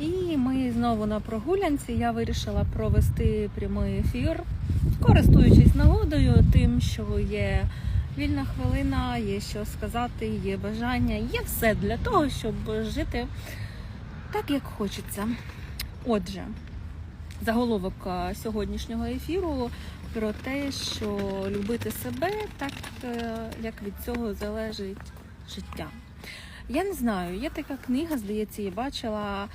І ми знову на прогулянці. Я вирішила провести прямий ефір, користуючись нагодою, тим, що є вільна хвилина, є що сказати, є бажання, є все для того, щоб жити так, як хочеться. Отже, заголовок сьогоднішнього ефіру про те, що любити себе так, е, як від цього залежить життя. Я не знаю, є така книга, здається, я бачила.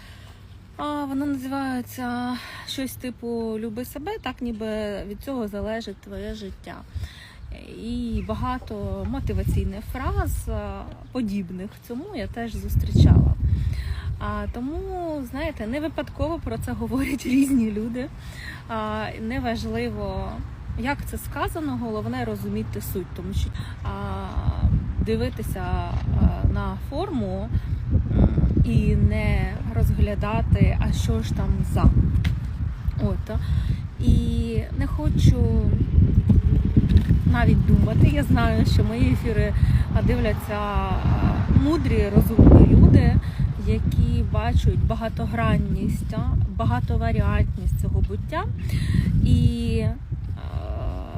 А, вона називається щось типу Люби себе, так ніби від цього залежить твоє життя. І багато мотиваційних фраз подібних цьому я теж зустрічала. А, тому, знаєте, не випадково про це говорять різні люди. А, неважливо, як це сказано, головне розуміти суть, тому що а, дивитися на форму і не розглядати, а що ж там за. От. І не хочу навіть думати. Я знаю, що мої ефіри дивляться мудрі, розумні люди, які бачать багатогранність, багатоваріантність цього буття. І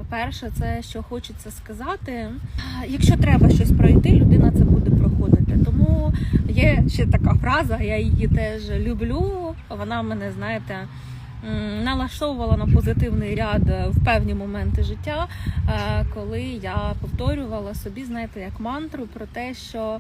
перше, це що хочеться сказати, якщо треба щось пройти, людина це є ще така фраза, я її теж люблю. Вона мене, знаєте. Налаштовувала на позитивний ряд в певні моменти життя, е, коли я повторювала собі, знаєте, як мантру про те, що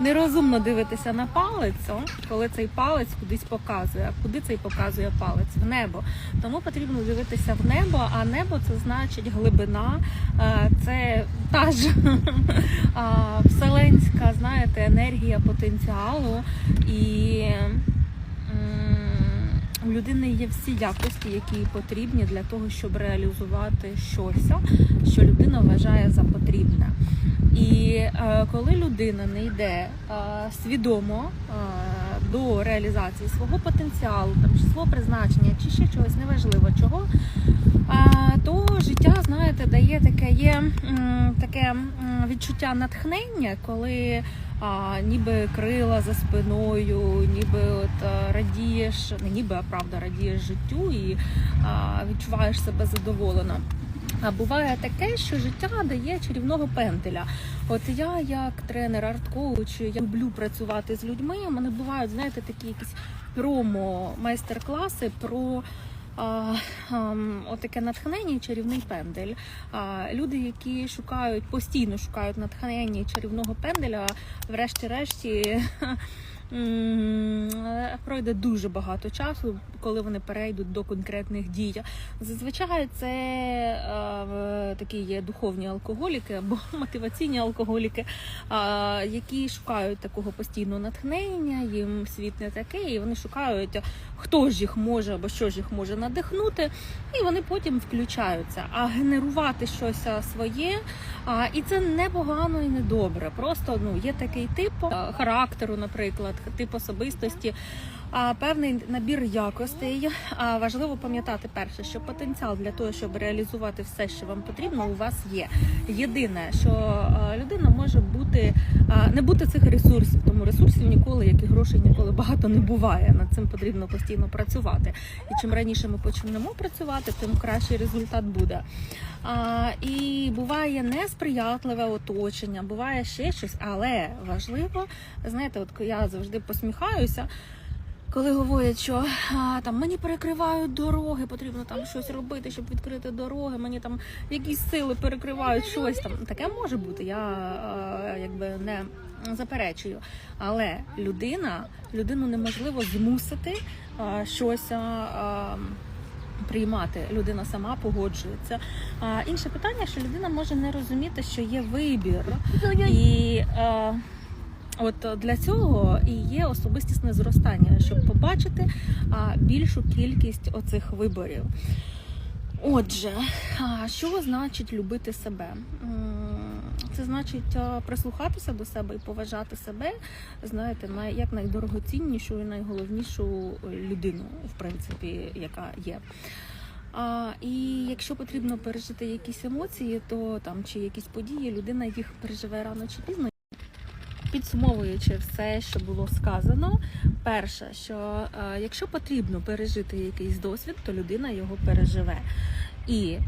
нерозумно дивитися на палець, коли цей палець кудись показує. А куди цей показує палець? В небо. Тому потрібно дивитися в небо, а небо це значить глибина, е, це та ж вселенська, знаєте, енергія потенціалу і. У людини є всі якості, які потрібні для того, щоб реалізувати щось, що людина вважає за потрібне. І е, коли людина не йде е, свідомо е, до реалізації свого потенціалу, там свого призначення, чи ще чогось неважливо чого, то життя, знаєте, дає таке є таке відчуття натхнення, коли а, ніби крила за спиною, ніби от радієш, не ніби, а правда, радієш життю і а, відчуваєш себе задоволено. А буває таке, що життя дає чарівного пентеля. От я, як тренер арт-коуч, я люблю працювати з людьми. У мене бувають, знаєте, такі якісь промо майстер-класи про. А, ам, отаке натхнення і чарівний пендель. А, люди, які шукають, постійно шукають натхнення чарівного пенделя, врешті-решті пройде дуже багато часу, коли вони перейдуть до конкретних дій. Зазвичай це е, такі є духовні алкоголіки або мотиваційні алкоголіки, які шукають такого постійного натхнення, їм світ не такий, і вони шукають, хто ж їх може або що ж їх може надихнути, і вони потім включаються. А генерувати щось своє, і це не погано і не добре. Просто ну є такий тип характеру, наприклад, тип особистості. Певний набір якостей. Важливо пам'ятати перше, що потенціал для того, щоб реалізувати все, що вам потрібно, у вас є. Єдине, що людина може бути не бути цих ресурсів, тому ресурсів ніколи, як і грошей, ніколи багато не буває. Над цим потрібно постійно працювати. І чим раніше ми почнемо працювати, тим кращий результат буде. А, і буває несприятливе оточення, буває ще щось, але важливо, знаєте, от я завжди посміхаюся. Коли говорять, що а, там мені перекривають дороги, потрібно там щось робити, щоб відкрити дороги, мені там якісь сили перекривають щось там. Таке може бути, я а, якби не заперечую. Але людина, людину неможливо змусити а, щось. А, а, Приймати людина сама погоджується. А інше питання, що людина може не розуміти, що є вибір, і е, От для цього і є особистісне зростання, щоб побачити більшу кількість оцих виборів. Отже, що значить любити себе? Це значить прислухатися до себе і поважати себе, знаєте, як найдорогоціннішу і найголовнішу людину, в принципі, яка є. А, і якщо потрібно пережити якісь емоції, то там чи якісь події, людина їх переживе рано чи пізно. Підсумовуючи все, що було сказано, перше, що е, якщо потрібно пережити якийсь досвід, то людина його переживе. І е,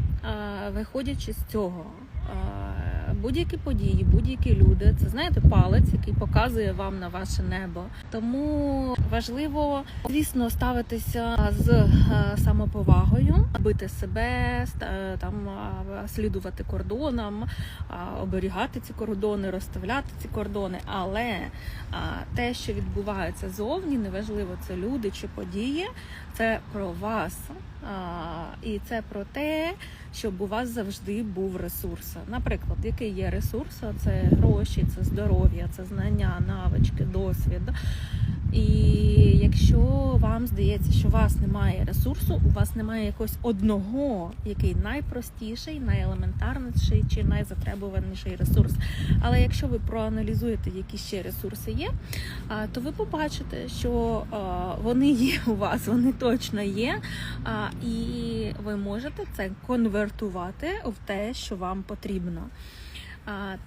виходячи з цього, е, будь-які події, будь-які люди, це знаєте, палець, який показує вам на ваше небо. Тому важливо, звісно, ставитися з е, самоповагою, бити себе, ста- там е, слідувати кордонам, оберігати ці кордони, розставляти ці кордони. Але те, що відбувається зовні, неважливо, це люди чи події, це про вас. І це про те, щоб у вас завжди був ресурс. Наприклад, який є ресурс? Це гроші, це здоров'я, це знання, навички, досвід. Вам здається, що у вас немає ресурсу, у вас немає якогось одного, який найпростіший, найелементарніший чи найзатребуваніший ресурс. Але якщо ви проаналізуєте, які ще ресурси є, то ви побачите, що вони є у вас, вони точно є, і ви можете це конвертувати в те, що вам потрібно.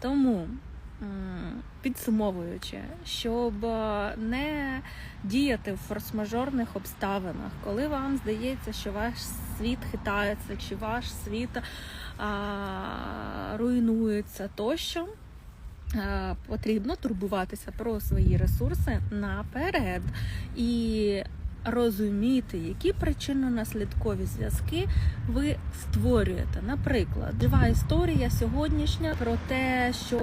Тому підсумовуючи, щоб е, не діяти в форс-мажорних обставинах, коли вам здається, що ваш світ хитається, чи ваш світ а, руйнується тощо. е, Потрібно турбуватися про свої ресурси наперед і розуміти, які причинно-наслідкові зв'язки ви створюєте. Наприклад, жива історія сьогоднішня про те, що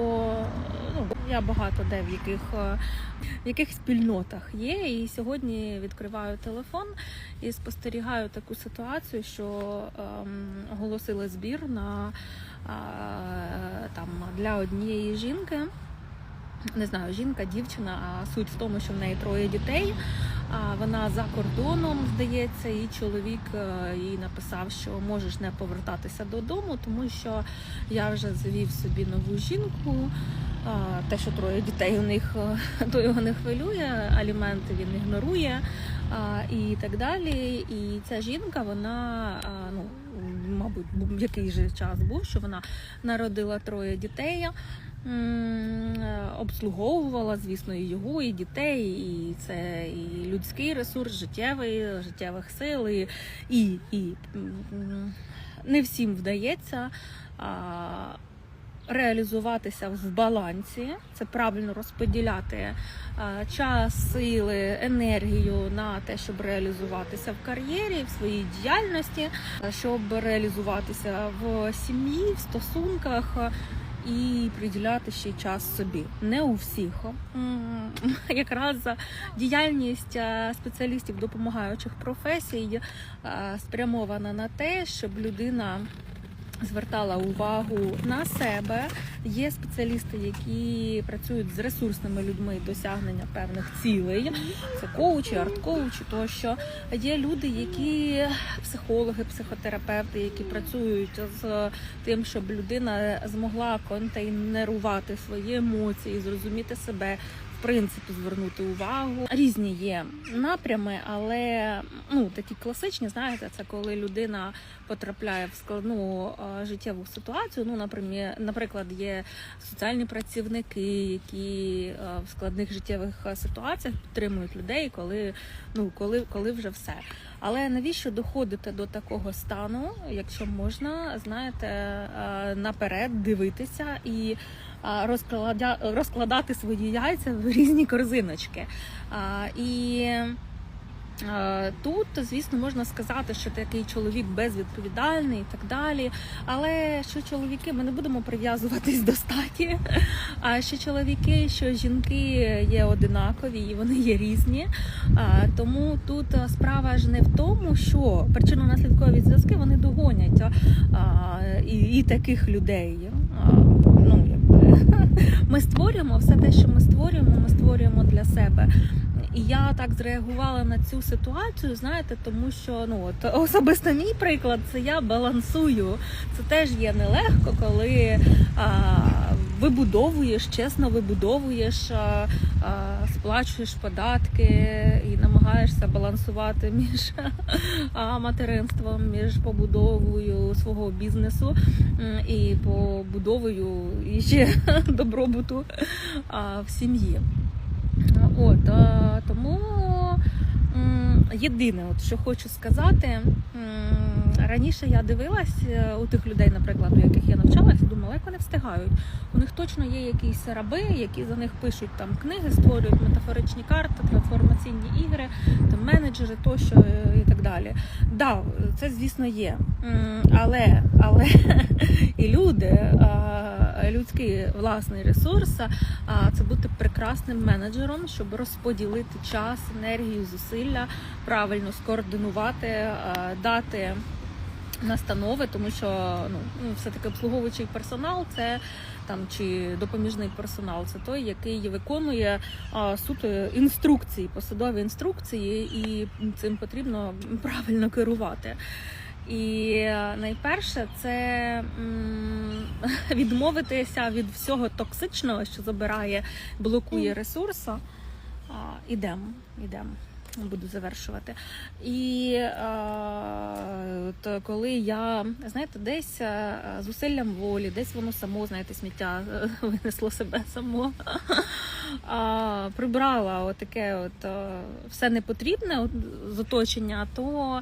ну, я багато де в яких, е, в яких спільнотах є, і сьогодні відкриваю телефон і спостерігаю таку ситуацію, що ем, оголосили збір на е, там для однієї жінки. Не знаю, жінка, дівчина, а суть в тому, що в неї троє дітей. Вона за кордоном, здається, і чоловік е, їй написав, що можеш не повертатися додому, тому що я вже завів собі нову жінку. Те, що троє дітей у них е, то його не хвилює, аліменти він ігнорує і так далі. І ця жінка, вона ну. Мабуть, бу- який же час був, що вона народила троє дітей, обслуговувала, звісно, і його, і дітей, і це і людський ресурс, життєвий, життєвих сил, і, і, і не всім вдається. Реалізуватися в балансі, це правильно розподіляти а, час, сили, енергію на те, щоб реалізуватися в кар'єрі, в своїй діяльності, щоб реалізуватися в сім'ї, в стосунках і приділяти ще час собі. Не у всіх. Якраз діяльність спеціалістів допомагаючих професій спрямована на те, щоб людина звертала увагу на себе. Є спеціалісти, які працюють з ресурсними людьми досягнення певних цілей. Це коучі, арт-коучі тощо. Є люди, які психологи, психотерапевти, які працюють з тим, щоб людина змогла контейнерувати свої емоції, зрозуміти себе. В принципі, звернути увагу. Різні є напрями, але ну такі класичні, знаєте, це коли людина потрапляє в складну е, життєву ситуацію. Ну, наприклад, є соціальні працівники, які е, в складних життєвих е, ситуаціях підтримують людей, коли ну коли, коли вже все. Але навіщо доходити до такого стану, якщо можна, знаєте, наперед дивитися і розкладя, розкладати свої яйця в різні корзиночки. І тут, звісно, можна сказати, що такий чоловік безвідповідальний і так далі. Але що чоловіки, ми не будемо прив'язуватись до статі. А що чоловіки, що жінки є одинакові і вони є різні. Тому тут справа ж не в тому, що причинно-наслідкові зв'язки вони догонять і таких людей. А, ми створюємо все те, що ми створюємо, ми створюємо для себе. І я так зреагувала на цю ситуацію, знаєте, тому що ну от особисто мій приклад це я балансую. Це теж є нелегко, коли а, вибудовуєш, чесно вибудовуєш, е, е, сплачуєш податки і намагаєшся балансувати між материнством, між побудовою свого бізнесу і побудовою і ще добробуту в сім'ї. От тому єдине, от що хочу сказати, раніше я дивилась е, у тих людей, наприклад, у яких я навчалась, думала, як вони встигають. У них точно є якісь раби, які за них пишуть там книги, створюють метафоричні карти, трансформаційні ігри, там менеджери тощо е, і так далі. Да, це звісно є. Але, але і люди, людський власний ресурс, це бути прекрасним менеджером, щоб розподілити час, енергію, зусилля, правильно скоординувати, дати. Настанови, тому що ну ну, все таки обслуговуючий персонал, це там чи допоміжний персонал, це той, який виконує а, суто інструкції, посадові інструкції, і цим потрібно правильно керувати. І найперше це відмовитися від всього токсичного, що забирає, блокує ресурси. Ідемо, ідемо. Буду завершувати. І е, от коли я, знаєте, десь е, усиллям волі, десь воно само, знаєте, сміття е, винесло себе само, е, прибрала отаке от е, все непотрібне от, з оточення, то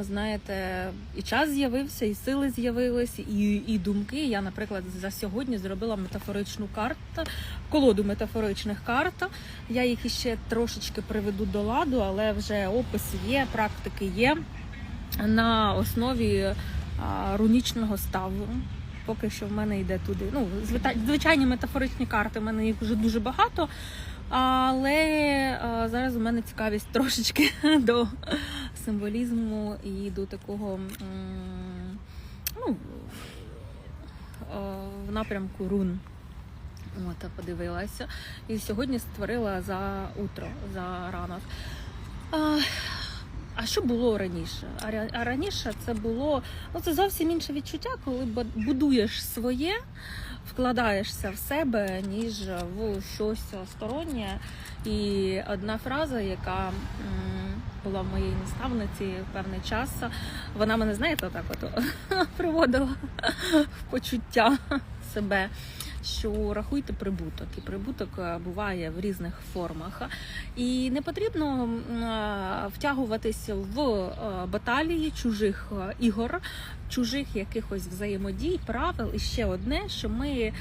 знаєте, і час з'явився, і сили з'явились, і, і думки. Я, наприклад, за сьогодні зробила метафоричну карту, колоду метафоричних карт. Я їх іще трошечки приведу до ладу, але вже опис є, практики є на основі рунічного ставу. Поки що в мене йде туди. Ну, звичайні метафоричні карти, в мене їх вже дуже багато. Але зараз у мене цікавість трошечки до символізму і до такого ну, в напрямку рун. От, подивилася. І сьогодні створила за утро, за ранок. А, а що було раніше? А, раніше це було ну, це зовсім інше відчуття, коли будуєш своє, вкладаєшся в себе, ніж в щось стороннє. І одна фраза, яка була в моїй наставниці певний час, вона мене, знаєте, так от приводила в почуття себе. Що рахуйте прибуток, і прибуток е, буває в різних формах, і не потрібно е, втягуватися в е, баталії чужих ігор, чужих якихось взаємодій, правил. І ще одне, що ми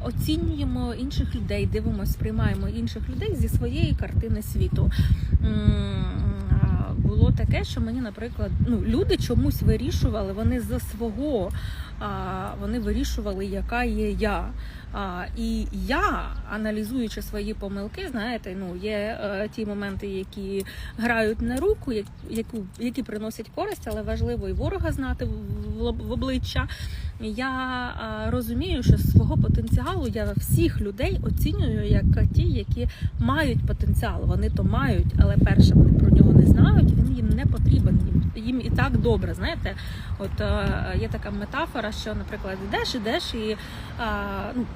оцінюємо інших людей, дивимося, сприймаємо інших людей зі своєї картини світу. Було таке, що мені, наприклад, ну люди чомусь вирішували, вони за свого а, вони вирішували, яка є я. А, і я, аналізуючи свої помилки, знаєте, ну є е, ті моменти, які грають на руку, як, яку, які приносять користь, але важливо і ворога знати в, в, в обличчя. Я а, розумію, що з свого потенціалу я всіх людей оцінюю як ті, які мають потенціал. Вони то мають, але перше вони про нього не знають. Не потрібен. Їм і так добре. Знаєте, от е, є така метафора, що, наприклад, йдеш, ідеш і е, ну,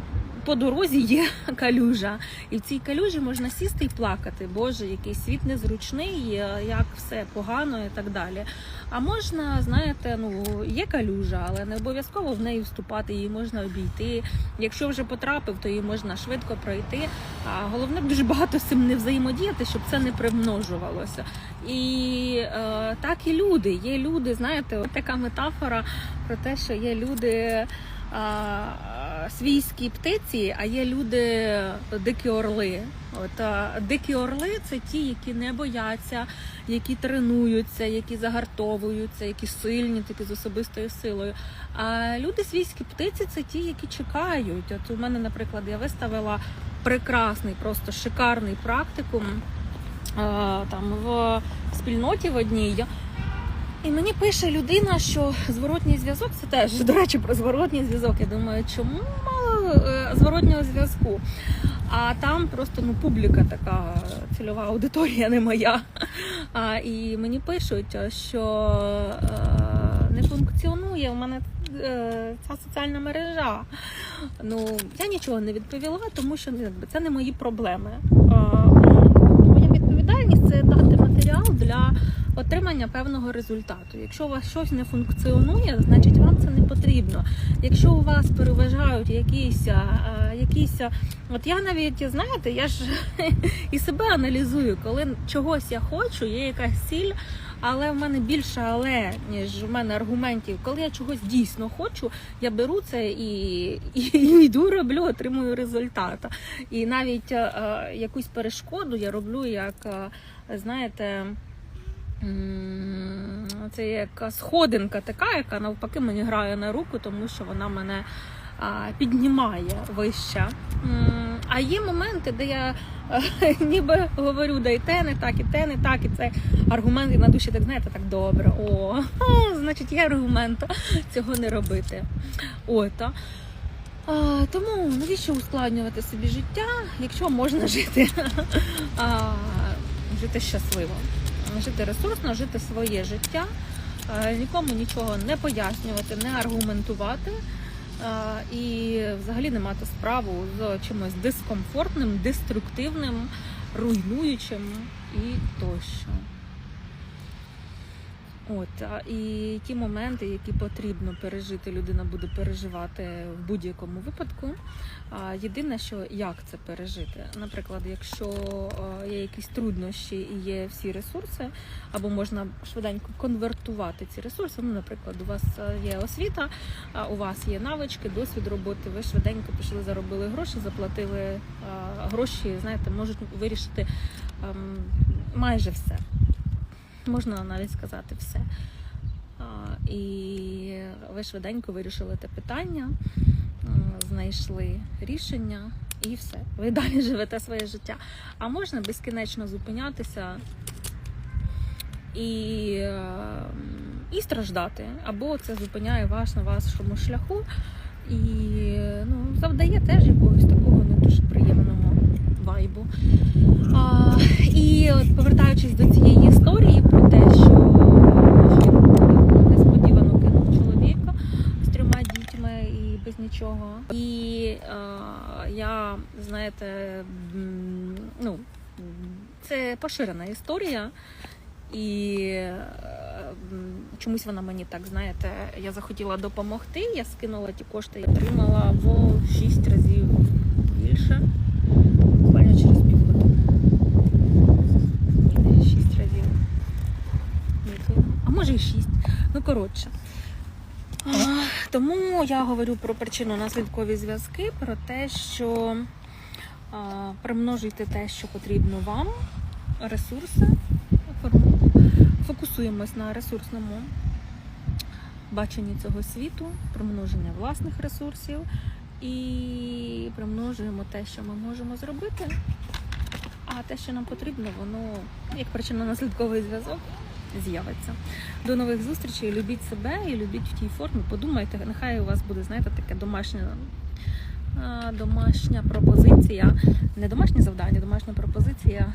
по дорозі є калюжа, і в цій калюжі можна сісти і плакати. Боже, який світ незручний, е, як все погано і так далі. А можна, знаєте, ну є калюжа, але не обов'язково в неї вступати, її можна обійти. Якщо вже потрапив, то її можна швидко пройти. А головне дуже багато з цим не взаємодіяти, щоб це не примножувалося. І е, так і люди. Є люди, знаєте, от така метафора про те, що є люди. а, Свійські птиці, а є люди дикі орли. От дикі орли це ті, які не бояться, які тренуються, які загартовуються, які сильні, такі з особистою силою. А люди свійські птиці це ті, які чекають. От у мене, наприклад, я виставила прекрасний, просто шикарний практикум там в спільноті в одній. І мені пише людина, що зворотній зв'язок це теж, до речі, про зворотній зв'язок. Я думаю, чому мало е, зворотнього зв'язку? А там просто ну публіка така цільова аудиторія не моя. А, і мені пишуть, що е, не функціонує. У мене е, ця соціальна мережа. Ну, я нічого не відповіла, тому що ну, це не мої проблеми. Е, Моя відповідальність це дати матеріал для отримання певного результату. Якщо у вас щось не функціонує, значить вам це не потрібно. Якщо у вас переважають якісь, якісь от я навіть знаєте, я ж і себе аналізую, коли чогось я хочу, є якась ціль. Але в мене більше але, ніж в мене аргументів. Коли я чогось дійсно хочу, я беру це і, і, і йду, роблю, отримую результат. І навіть е, е, якусь перешкоду я роблю як, е, знаєте, це як сходинка така, яка навпаки мені грає на руку, тому що вона мене піднімає вище. А є моменти, де я е, ніби говорю, да і те не так, і те не так, і це аргументи на душі, так знаєте, так добре. О, значить, є аргумент цього не робити. От. А, тому навіщо ускладнювати собі життя, якщо можна жити, а, жити щасливо, жити ресурсно, жити своє життя, а, нікому нічого не пояснювати, не аргументувати. І взагалі не мати справу з чимось дискомфортним, деструктивним, руйнуючим і тощо. От і ті моменти, які потрібно пережити, людина буде переживати в будь-якому випадку. Єдине, що як це пережити, наприклад, якщо є якісь труднощі і є всі ресурси, або можна швиденько конвертувати ці ресурси. Ну, наприклад, у вас є освіта, а у вас є навички, досвід роботи. Ви швиденько пішли, заробили гроші, заплатили гроші. Знаєте, можуть вирішити ем, майже все можна навіть сказати все. І ви швиденько вирішили те питання, знайшли рішення і все. Ви далі живете своє життя. А можна безкінечно зупинятися і, і страждати. Або це зупиняє вас на вашому шляху і ну, завдає теж якогось такого не дуже приємного вайбу. А, і от повертаючись до цієї історії про те, що жінка несподівано кинув чоловіка з трьома дітьми і. І а, я, знаєте, ну, це поширена історія. І е, чомусь вона мені так, знаєте, я захотіла допомогти, я скинула ті кошти, я отримала в 6 разів більше. Буквально через півгодини. Шість разів. А може і шість. Ну, коротше. Тому я говорю про причинно-наслідкові зв'язки, про те, що примножуйте те, що потрібно вам, ресурси. Фокусуємось на ресурсному баченні цього світу, примноження власних ресурсів і примножуємо те, що ми можемо зробити. А те, що нам потрібно, воно як причинно-наслідковий зв'язок з'явиться. До нових зустрічей. Любіть себе і любіть в тій формі. Подумайте, нехай у вас буде, знаєте, таке домашнє. Домашня пропозиція, не домашнє завдання, домашня пропозиція,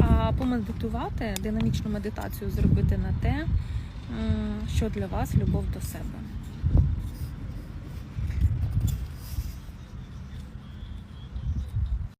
а помедитувати, динамічну медитацію зробити на те, що для вас любов до себе.